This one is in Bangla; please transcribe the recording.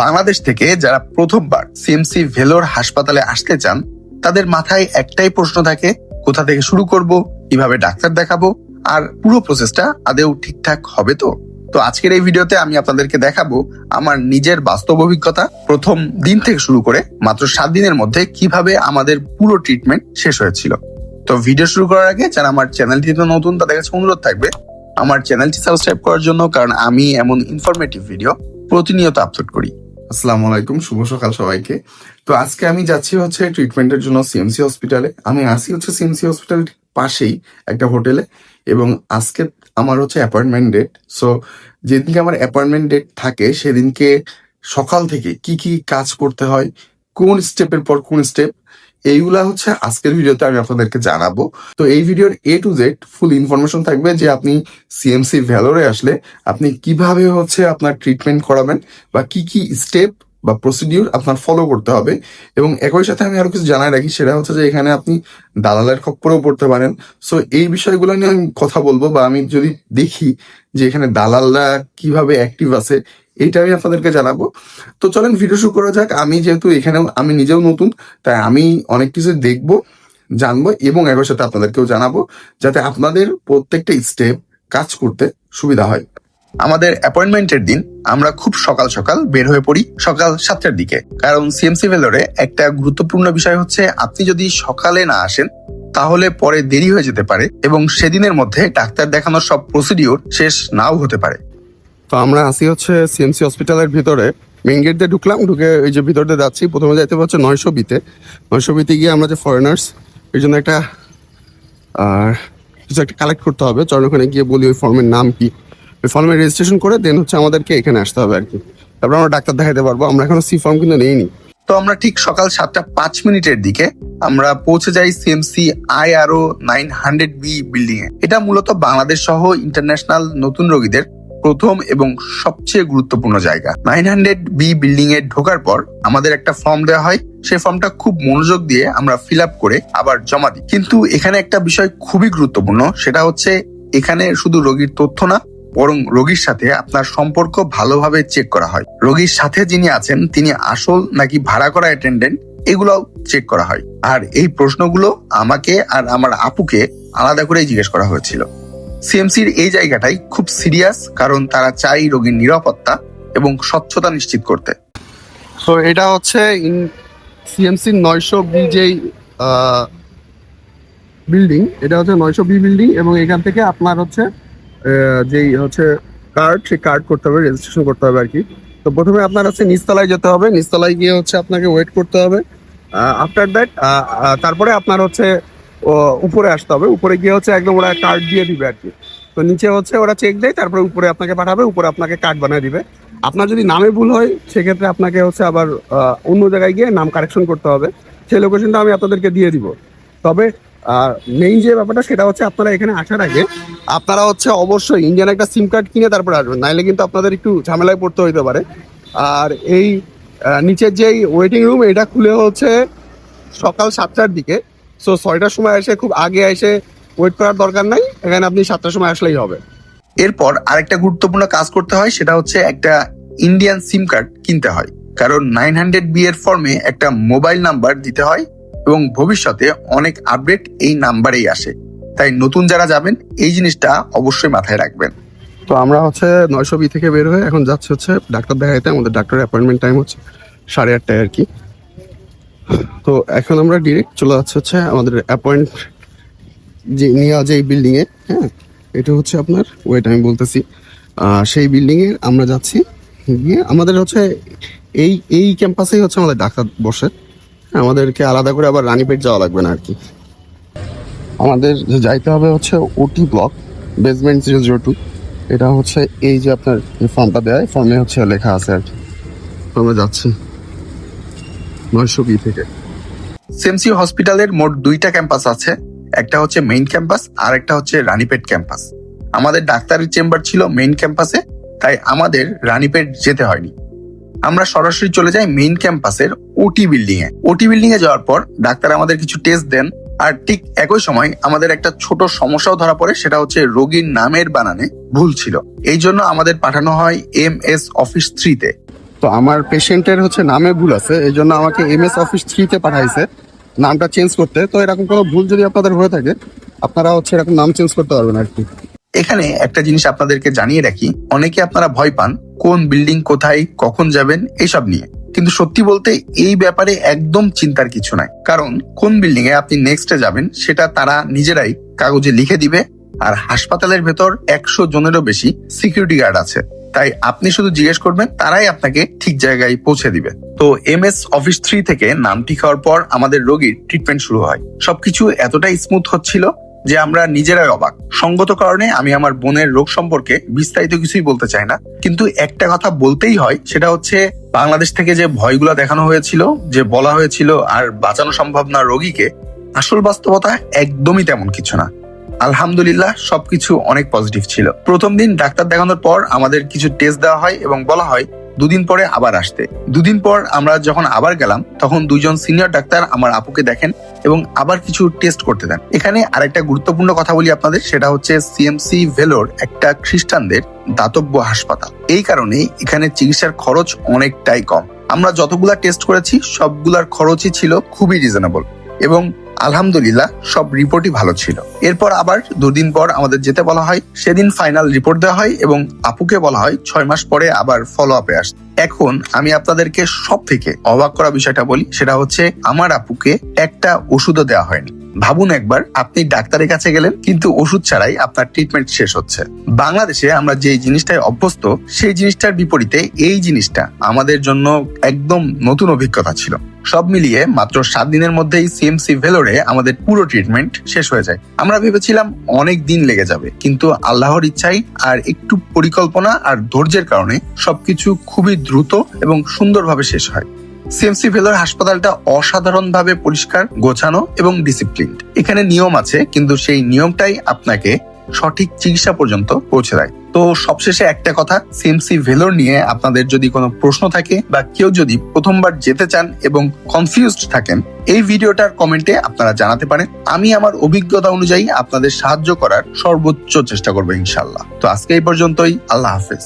বাংলাদেশ থেকে যারা প্রথমবার সিএমসি ভেলোর হাসপাতালে আসতে চান, তাদের মাথায় একটাই প্রশ্ন থাকে, কোথা থেকে শুরু করব, কীভাবে ডাক্তার দেখাবো, আর পুরো প্রসেসটা আদেও ঠিকঠাক হবে তো? তো আজকের এই ভিডিওতে আমি আপনাদেরকে দেখাবো আমার নিজের বাস্তব অভিজ্ঞতা, প্রথম দিন থেকে শুরু করে মাত্র সাত দিনের মধ্যে কীভাবে আমাদের পুরো ট্রিটমেন্ট শেষ হয়েছিল। তো ভিডিও শুরু করার আগে যারা আমার চ্যানেলটিতে নতুন, তাদের কাছে অনুরোধ থাকবে, আমার চ্যানেলটি সাবস্ক্রাইব করার জন্য, কারণ আমি এমন ইনফরমেটিভ ভিডিও প্রতিনিয়ত আপলোড করি। আসসালামু আলাইকুম, শুভ সকাল সবাইকে। তো আজকে আমি যাচ্ছি হচ্ছে ট্রিটমেন্টের জন্য সিএমসি হসপিটালে আমি আসি হচ্ছে সিএমসি হসপিটাল পাশেই একটা হোটেলে এবং আজকে আমার হচ্ছে অ্যাপয়েন্টমেন্ট ডেট সো যেদিনকে আমার অ্যাপয়েন্টমেন্ট ডেট থাকে, সেদিনকে সকাল থেকে কি কি কাজ করতে হয়, কোন স্টেপের পর কোন স্টেপ এইগুলা হচ্ছে আজকের ভিডিওতে আমি আপনাদেরকে জানাব। তো এই ভিডিওর A to Z full information থাকবে যে আপনি সিএমসি ভ্যালোরে আসলে আপনি কীভাবে হচ্ছে আপনার ট্রিটমেন্ট করাবেন বা কি কি স্টেপ বা প্রসিডিউর আপনার ফলো করতে হবে। এবং একই সাথে আমি আরও কিছু জানাই রাখি, সেটা হচ্ছে যে এখানে আপনি দালালের খপ্পরেও পড়তে পারেন। সো এই বিষয়গুলো নিয়ে আমি কথা বলব বা আমি যদি দেখি যে এখানে দালালরা কীভাবে অ্যাক্টিভ আছে, এইটা আমি আপনাদেরকে জানাব। তো চলেন ভিডিও শুরু করা যাক। আমি যেহেতু এখানেও, আমি নিজেও নতুন, তাই আমি অনেক কিছু দেখব, জানব এবং একই সাথে আপনাদেরকেও জানাব, যাতে আপনাদের প্রত্যেকটা স্টেপ কাজ করতে সুবিধা হয়। আমাদের অ্যাপয়েন্টমেন্টের দিন আমরা খুব সকাল সকাল বের হয়ে পড়ি সকাল সাতটার দিকে। কারণ সিএমসি ভেলোরে একটা গুরুত্বপূর্ণ বিষয় হচ্ছে, আপনি যদি সকালে না আসেন, তাহলে পরে দেরি হয়ে যেতে পারে এবং সেদিনের মধ্যে ডাক্তার দেখানোর সব প্রসিডিওর শেষ নাও হতে পারে। তো আমরা আসি হচ্ছে সিএমসি হসপিটালের ভিতরে। মেইন গেট দিয়ে ঢুকলাম, ঢুকে এই যে ভিতর দিয়ে যাচ্ছি, প্রথমে যাইতে হচ্ছে নয়শো বিতে। নয়শো বিতে গিয়ে আমরা যে ফরেনার্স এই জন্য একটা কিছু একটা কালেক্ট করতে হবে। চল ওখানে গিয়ে বলি ওই ফর্মের নাম কি। ওই ফর্মে রেজিস্ট্রেশন করে দেন হচ্ছে আমাদেরকে এখানে আসতে হবে আর কি তারপর আমরা ডাক্তার দেখাতে পারব, আমরা এখনও সি ফর্ম কিন্তু নেইনি। তো আমরা ঠিক সকাল সাতটা পাঁচ মিনিটের দিকে আমরা পৌঁছে যাই সিএমসি আই আরও নাইন হান্ড্রেড বি বিল্ডিং এ। এটা মূলত বাংলাদেশ সহ ইন্টারন্যাশনাল নতুন রোগীদের প্রথম এবং সবচেয়ে গুরুত্বপূর্ণ জায়গা। নাইন হান্ড্রেড বি বিল্ডিং এ ঢোকার পর আমাদের একটা ফর্ম দেওয়া হয়। সেই ফর্মটা খুব মনোযোগ দিয়ে আমরা ফিল আপ করে আবার জমা দিই। কিন্তু এখানে একটা বিষয় খুবই গুরুত্বপূর্ণ, সেটা হচ্ছে এখানে শুধু রোগীর তথ্য না বরং রোগীর সাথে আপনার সম্পর্ক ভালোভাবে চেক করা হয়। রোগীর সাথে যিনি আছেন, তিনি আসল নাকি ভাড়া করা অ্যাটেন্ডেন্ট এগুলোও চেক করা হয়। আর এই প্রশ্নগুলো আমাকে আর আমার আপুকে আলাদা করেই জিজ্ঞেস করা হয়েছিল। সিএমসির এই জায়গাটাই খুব সিরিয়াস কারণ তারা চাই রোগীর নিরাপত্তা এবং স্বচ্ছতা নিশ্চিত করতে। তো এটা হচ্ছে সিএমসির নয়শো বি যেই বিল্ডিং এটা হচ্ছে নয়শো বি বিল্ডিং এবং এখান থেকে আপনার হচ্ছে যেই হচ্ছে কার্ড সেই কার্ড করতে হবে রেজিস্ট্রেশন করতে হবে আর কি তো প্রথমে আপনার হচ্ছে নিচতলায় যেতে হবে, নিচতলায় গিয়ে হচ্ছে আপনাকে ওয়েট করতে হবে। আফটার দ্যাট তারপরে আপনার হচ্ছে উপরে আসতে হবে। উপরে গিয়ে হচ্ছে একদম ওরা কার্ড দিয়ে দিবে আর কি তো নিচে হচ্ছে ওরা চেক দেয়, তারপরে উপরে আপনাকে পাঠাবে, উপরে আপনাকে কার্ড বানিয়ে দিবে। আপনার যদি নামে ভুল হয়, সেক্ষেত্রে আপনাকে হচ্ছে আবার অন্য জায়গায় গিয়ে নাম কারেকশন করতে হবে। সেই লোকেশনটা আমি আপনাদেরকে দিয়ে দিব। তবে মেইন যে ব্যাপারটা সেটা হচ্ছে আপনারা এখানে আসার আগে আপনারা হচ্ছে অবশ্যই ইন্ডিয়ান একটা সিম কার্ড কিনে তারপরে আসবেন। নাইলে কিন্তু আপনাদের একটু ঝামেলায় পড়তে হইতে পারে। আর এই নিচের যেই ওয়েটিং রুম এটা খুলে হচ্ছে সকাল সাতটার দিকে। সো ছয়টার সময় এসে খুব আগে এসে ওয়েট করার দরকার নাই। এখানে আপনি সাতটার সময় আসলেই হবে। এরপর আরেকটা গুরুত্বপূর্ণ কাজ করতে হয়, সেটা হচ্ছে একটা ইন্ডিয়ান সিম কার্ড কিনতে হয়। কারণ নাইন হান্ড্রেড বি এর ফর্মে একটা মোবাইল নাম্বার দিতে হয়। এবং ভবিষ্যতে অনেক আপডেট এই নাম্বারেই আসে। তাই নতুন যারা যাবেন, এই জিনিসটা অবশ্যই মাথায় রাখবেন। তো আমরা হচ্ছে নয়শো বি থেকে বের হয়ে এখন যাচ্ছি হচ্ছে ডাক্তার দেখাইতে। আমাদের ডাক্তারের অ্যাপয়েন্টমেন্ট টাইম হচ্ছে সাড়ে আটটায় আর কি। তো এখন আমরা ডিরেক্ট চলে যাচ্ছি হচ্ছে আমাদের অ্যাপয়েন্ট যে নিয়ে যে বিল্ডিং এ হ্যাঁ? এটা হচ্ছে আপনার ওয়েট আমি বলতেছি সেই বিল্ডিংয়ে আমরা যাচ্ছি। গিয়ে আমাদের হচ্ছে এই এই ক্যাম্পাসেই হচ্ছে আমাদের ডাক্তার বসে। আমাদেরকে আলাদা করে আবার রানীপেট যাওয়া লাগবে না আর কি। আমাদের যে যাইতে হবে হচ্ছে OT block basement zero zero two এটা হচ্ছে এই যে আপনার ফর্মটা দেয় ফর্মে হচ্ছে লেখা আছে আর কি। আমরা যাচ্ছি নয়শো বি থেকে। সিএমসি হসপিটালের মোট দুইটা ক্যাম্পাস আছে, একটা হচ্ছে মেইন ক্যাম্পাস আর একটা হচ্ছে রানীপেট ক্যাম্পাস আমাদের ডাক্তারের চেম্বার ছিল মেইন ক্যাম্পাসে তাই আমাদের রানীপেট যেতে হয়নি। আমরা সরাসরি চলে যাই মেইন ক্যাম্পাসের ওটি বিল্ডিং এ ওটি বিল্ডিং এ যাওয়ার পর ডাক্তার আমাদের কিছু টেস্ট দেন, আর ঠিক একই সময় আমাদের একটা ছোট সমস্যাও ধরা পড়ে, সেটা হচ্ছে রোগীর নামের বানানে ভুল ছিল। এই জন্য আমাদের পাঠানো হয় এম এস অফিস থ্রিতে তো আমার পেশেন্টের হচ্ছে নামে ভুল আছে, এই জন্য আমাকে এম এস অফিস থ্রিতে পাঠাইছে। নামটা চেঞ্জ করতে, তো এরকম কোনো ভুল যদি আপনাদের হয়ে থাকে, আপনারা হচ্ছে এরকম নাম চেঞ্জ করতে পারবেন আর কি। এখানে একটা জিনিস আপনাদেরকে জানিয়ে রাখি, অনেকে আপনারা ভয় পান কোন বিল্ডিং কোথায়, কখন যাবেন, এইসব নিয়ে। কিন্তু সত্যি বলতে এই ব্যাপারে একদম চিন্তার কিছু নাই। কারণ কোন বিল্ডিং এ আপনি নেক্সটে যাবেন, সেটা তারা নিজেরাই কাগজে লিখে দিবে, আর হাসপাতালের ভেতর একশো জনেরও বেশি সিকিউরিটি গার্ড আছে। তাই আপনি শুধু জিজ্ঞেস করবেন, তারাই আপনাকে ঠিক জায়গায় পৌঁছে দিবে। তো এম এস অফিস থ্রি থেকে নাম ঠিক হওয়ার পর আমাদের রোগীর ট্রিটমেন্ট শুরু হয়। সবকিছু এতটাই স্মুথ হচ্ছিল যে আমরা নিজেরাই অবাক। সঙ্গত কারণে আমি আমার বোনের রোগ সম্পর্কে বিস্তারিত কিছুই বলতে চাই না। কিন্তু একটা কথা বলতেই হয়, সেটা হচ্ছে বাংলাদেশ থেকে যে ভয়গুলো দেখানো হয়েছিল, যে বলা হয়েছিল আর বাঁচানো সম্ভব না রোগীকে, আসল বাস্তবতা একদমই তেমন কিছু না। আলহামদুলিল্লাহ, সবকিছু অনেক পজিটিভ ছিল। প্রথম দিন ডাক্তার দেখানোর পর আমাদের কিছু টেস্ট দেওয়া হয় এবং বলা হয় দুদিন পরে আবার আসতে। দুদিন পর আমরা যখন আবার গেলাম, তখন দুজন সিনিয়র ডাক্তার আমার আপুকে দেখেন এবং আবার কিছু টেস্ট করতে দেন। এখানে আরেকটা গুরুত্বপূর্ণ কথা বলি আপনাদের, সেটা হচ্ছে সিএমসি ভেলোর একটা খ্রিস্টানদের দাতব্য হাসপাতাল। এই কারণে এখানে চিকিৎসার খরচ অনেকটাই কম। আমরা যতগুলা টেস্ট করেছি, সবগুলার খরচই ছিল খুবই রিজনেবল এবং আলহামদুলিল্লাহ, সব রিপোর্টই ভালো ছিল। এরপর আবার দুদিন পর আমাদের যেতে বলা হয়, সেদিন ফাইনাল রিপোর্ট দেওয়া হয় এবং আপুকে বলা হয় ছয় মাস পরে আবার ফলো আপে আস এখন আমি আপনাদেরকে সব থেকে অবাক করা বিষয়টা বলি, সেটা হচ্ছে আমার আপুকে একটা ওষুধও দেওয়া হয়নি। ভাবুন একবার, আপনি ডাক্তারের কাছে গেলেন, কিন্তু ওষুধ ছাড়াই আপনার ট্রিটমেন্ট শেষ হচ্ছে। বাংলাদেশে আমরা যে জিনিসটায় অভ্যস্ত, সেই জিনিসটার বিপরীতে এই জিনিসটা আমাদের জন্য একদম নতুন অভিজ্ঞতা ছিল। সব মিলিয়ে মাত্র সাত দিনের মধ্যেই সিএমসি ভেলোরে আমাদের পুরো ট্রিটমেন্ট শেষ হয়ে যায়। আমরা ভেবেছিলাম অনেক দিন লেগে যাবে, কিন্তু আল্লাহর ইচ্ছাই আর একটু পরিকল্পনা আর ধৈর্যের কারণে সবকিছু খুবই দ্রুত এবং সুন্দরভাবে শেষ হয়। সিএমসি ভেলোর হাসপাতালটা অসাধারণভাবে পরিষ্কার, গোছানো এবং ডিসিপ্লিন এখানে নিয়ম আছে, কিন্তু সেই নিয়মটাই আপনাকে সঠিক চিকিৎসা পর্যন্ত পৌঁছে দেয়। তো সবশেষে একটা কথা, সিএমসি ভেলোর নিয়ে আপনাদের যদি কোনো প্রশ্ন থাকে বা কেউ যদি প্রথমবার যেতে চান এবং কনফিউজড থাকেন, এই ভিডিওটার কমেন্টে আপনারা জানাতে পারেন। আমি আমার অভিজ্ঞতা অনুযায়ী আপনাদের সাহায্য করার সর্বোচ্চ চেষ্টা করব ইনশাল্লাহ তো আজকে এই পর্যন্তই, আল্লাহ হাফেজ।